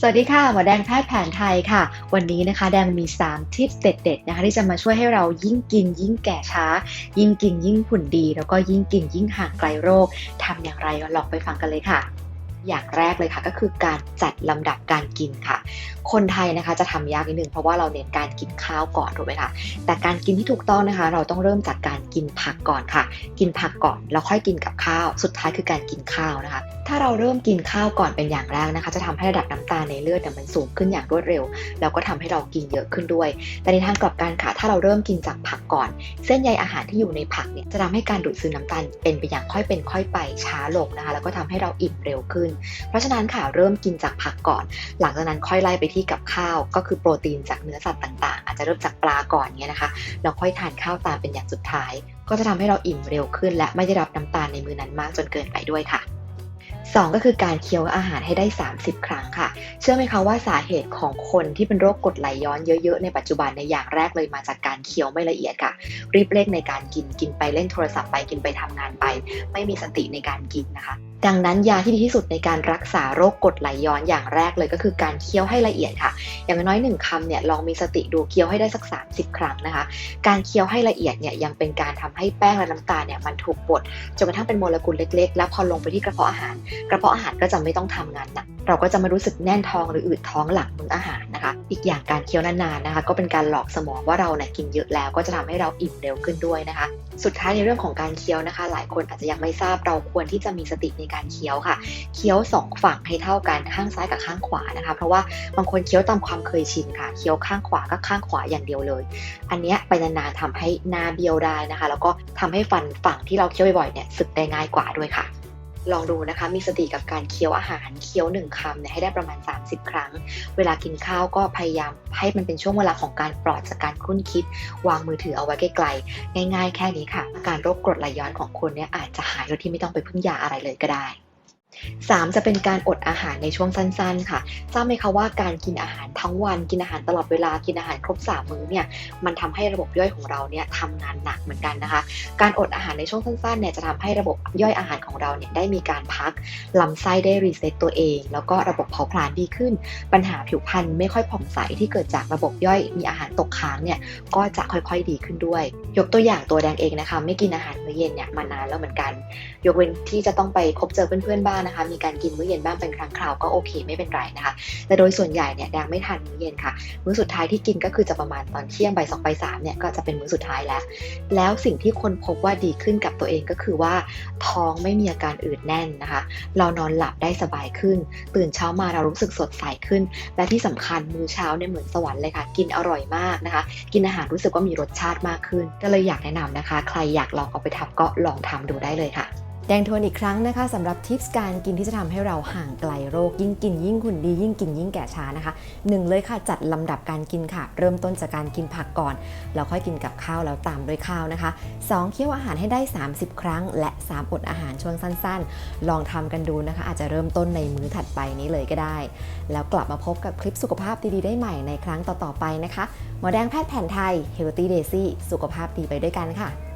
สวัสดีค่ะ หมอแดงแพทย์แผนไทยค่ะ วันนี้นะคะ แดงมี 3 ทิปเด็ดๆนะคะที่จะมาช่วยให้เรายิ่งกิน ยิ่งแก่ช้า ยิ่งกินยิ่งผุ่นดี แล้วก็ยิ่งกินยิ่งห่างไกลโรคทำอย่างไรลองไปฟังกันเลยค่ะ อย่างแรกเลยค่ะก็คือการจัดลำดับการกินค่ะ คนไทยนะคะจะทำยากนิดนึงเพราะว่าเราเน้นการกินข้าวก่อนถูกไหมคะแต่การกินที่ถูกต้องนะคะ เราต้องเริ่มจากการกินผักก่อนค่ะ กินผักก่อนแล้วค่อยกินกับข้าว สุดท้ายคือการกินข้าวนะคะ ถ้าเราเริ่มกินข้าวก่อนเป็นอย่างแรกนะคะ จะทำให้ระดับน้ำตาลในเลือดมันสูงขึ้นอย่างรวดเร็ว แล้วก็ทำให้เรากินเยอะขึ้นด้วย แต่ในทางกลับกันค่ะ ถ้าเราเริ่มกินจากผักก่อน เส้นใยอาหารที่อยู่ในผักเนี่ยจะทำให้การดูดซึมน้ำตาลเป็นไปอย่างค่อยเป็นค่อยไปช้าลงนะคะ แล้วก็ทำให้เราอิ่มเร็วขึ้น เพราะฉะนั้นค่ะเริ่มกินจากผักก่อน หลังจากนั้นค่อยไล่ไปที่กับข้าว ก็คือโปรตีนจากเนื้อสัตว์ต่างๆ อาจจะเริ่มจากปลาก่อนเนี้ยนะคะแล้วค่อยทานข้าวตามเป็นอย่างสุดท้าย ก็จะทำให้เราอิ่มเร็วขึ้น และไม่ได้รับน้ำตาลในมือนั้นมากจนเกินไปด้วยค่ะสองก็คือการเคี้ยวอาหารให้ได้ 30 ครั้งค่ะ เชื่อไหมคะว่าสาเหตุของคนที่เป็นโรคกรดไหลย้อนเยอะๆ ในปัจจุบันในอย่างแรกเลยมาจากการเคี้ยวไม่ละเอียดค่ะ รีบเร่งในการกินกินไปเล่นโทรศัพท์ไปกินไปทำงานไป ไม่มีสติในการกินนะคะ ดังนั้นยาที่ดีที่สุดในการรักษาโรคกรดไหลย้อนอย่างแรกเลยก็คือการเคี้ยวให้ละเอียดค่ะ อย่างน้อยหนึ่งคำเนี่ยลองมีสติดูเคี้ยวให้ได้สัก 30 ครั้งนะคะ การเคี้ยวให้ละเอียดเนี่ยยังเป็นการทำให้แป้งและน้ำตาลเนี่ยมันถูกบดจนกระทั่งเป็นโมเลกุลเล็ก ๆ แล้วพอลงไปที่กระเพาะอาหาร กระเพาะอาหารก็จะไม่ต้องทำงานหนักเราก็จะไม่รู้สึกแน่นท้องหรืออืดท้องหลังมื้ออาหารนะคะ อีกอย่างการเคี้ยวนานๆนะคะ ก็เป็นการหลอกสมองว่าเราเนี่ยกินเยอะแล้วก็จะทำให้เราอิ่มเร็วขึ้นด้วยนะคะ สุดท้ายในเรื่องของการเคี้ยวนะคะ หลายคนอาจจะยังไม่ทราบเราควรที่จะมีสติในการเคี้ยวค่ะ เคี้ยวสองฝั่งให้เท่ากันข้างซ้ายกับข้างขวานะคะ เพราะว่าบางคนเคี้ยวตามความเคยชินค่ะเคี้ยวข้างขวาก็ข้างขวาอย่างเดียวเลย อันเนี้ยไปนานๆทำให้หน้าเบี้ยวได้นะคะ แล้วก็ทำให้ฟันฝั่งที่เราเคี้ยวบ่อยๆเนี่ยสึกได้ง่ายกว่าด้วยค่ะ ลองดูนะคะ มีสติกับการเคี้ยวอาหารเคี้ยวหนึ่งคำเนี่ยให้ได้ประมาณ 30 ครั้ง เวลากินข้าวก็พยายามให้มันเป็นช่วงเวลาของการปลอดจากการคุ้นคิด วางมือถือเอาไว้ไกลๆง่าย ๆ แค่นี้ค่ะอาการโรคกรดไหลย้อนของคนเนี่ยอาจจะหายโดยที่ไม่ต้องไปพึ่งยาอะไรเลยก็ได้ 3. จะเป็นการอดอาหารในช่วงสั้นๆ ค่ะ ทราบไหมคะว่าการกินอาหารทั้งวันกินอาหารตลอดเวลากินอาหารครบสามมื้อเนี่ยมันทำให้ระบบย่อยของเราเนี่ยทำงานหนักเหมือนกันนะคะ การอดอาหารในช่วงสั้นๆเนี่ยจะทำให้ระบบย่อยอาหารของเราเนี่ยได้มีการพักลำไส้ได้รีเซ็ตตัวเอง แล้วก็ระบบเผาผลาญดีขึ้น ปัญหาผิวพรรณไม่ค่อยผ่องใสที่เกิดจากระบบย่อยมีอาหารตกค้างเนี่ยก็จะค่อยๆดีขึ้นด้วย ยกตัวอย่างตัวแดงเองนะคะ ไม่กินอาหารมื้อเย็นเนี่ยมานานแล้วเหมือนกัน ยกเว้นที่จะต้องไปพบเจอเพื่อนๆบ้างนะคะมีการกินมื้อเย็นบ้างเป็นครั้งคราวก็โอเคไม่เป็นไรนะคะแต่โดยส่วนใหญ่เนี่ยแดงไม่ทานมื้อเย็นค่ะ มื้อสุดท้ายที่กินก็คือจะประมาณตอนเที่ยงบ่ายสองบ่ายสามเนี่ยก็จะเป็นมื้อสุดท้ายแล้ว แล้วสิ่งที่คนพบว่าดีขึ้นกับตัวเองก็คือว่า ท้องไม่มีอาการอืดแน่นนะคะ เรานอนหลับได้สบายขึ้น ตื่นเช้ามาเรารู้สึกสดใสขึ้น และที่สำคัญมื้อเช้าเนี่ยเหมือนสวรรค์เลยค่ะ กินอร่อยมากนะคะ กินอาหารรู้สึกว่ามีรสชาติมากขึ้น ก็เลยอยากแนะนำนะคะ ใครอยากลองเอาไปทำก็ลองทำดูได้เลยค่ะ แดงทวนอีกครั้งนะคะสำหรับทิปส์การกินที่จะทำให้เราห่างไกลโรค ยิ่งกินยิ่งหุ่นดียิ่งกินยิ่งแก่ช้านะคะหนึ่งเลยค่ะจัดลำดับการกินค่ะ เริ่มต้นจากการกินผักก่อน แล้วค่อยกินกับข้าวแล้วตามด้วยข้าวนะคะสองเคี่ยวอาหารให้ได้ 30 ครั้ง และ 3 อดอาหารช่วงสั้นๆ ลองทำกันดูนะคะ อาจจะเริ่มต้นในมื้อถัดไปนี้เลยก็ได้ แล้วกลับมาพบกับคลิปสุขภาพดีๆได้ใหม่ในครั้งต่อๆไปนะคะหมอแดงแพทย์แผนไทย Healthy Daisy สุขภาพดีไปด้วยกันค่ะ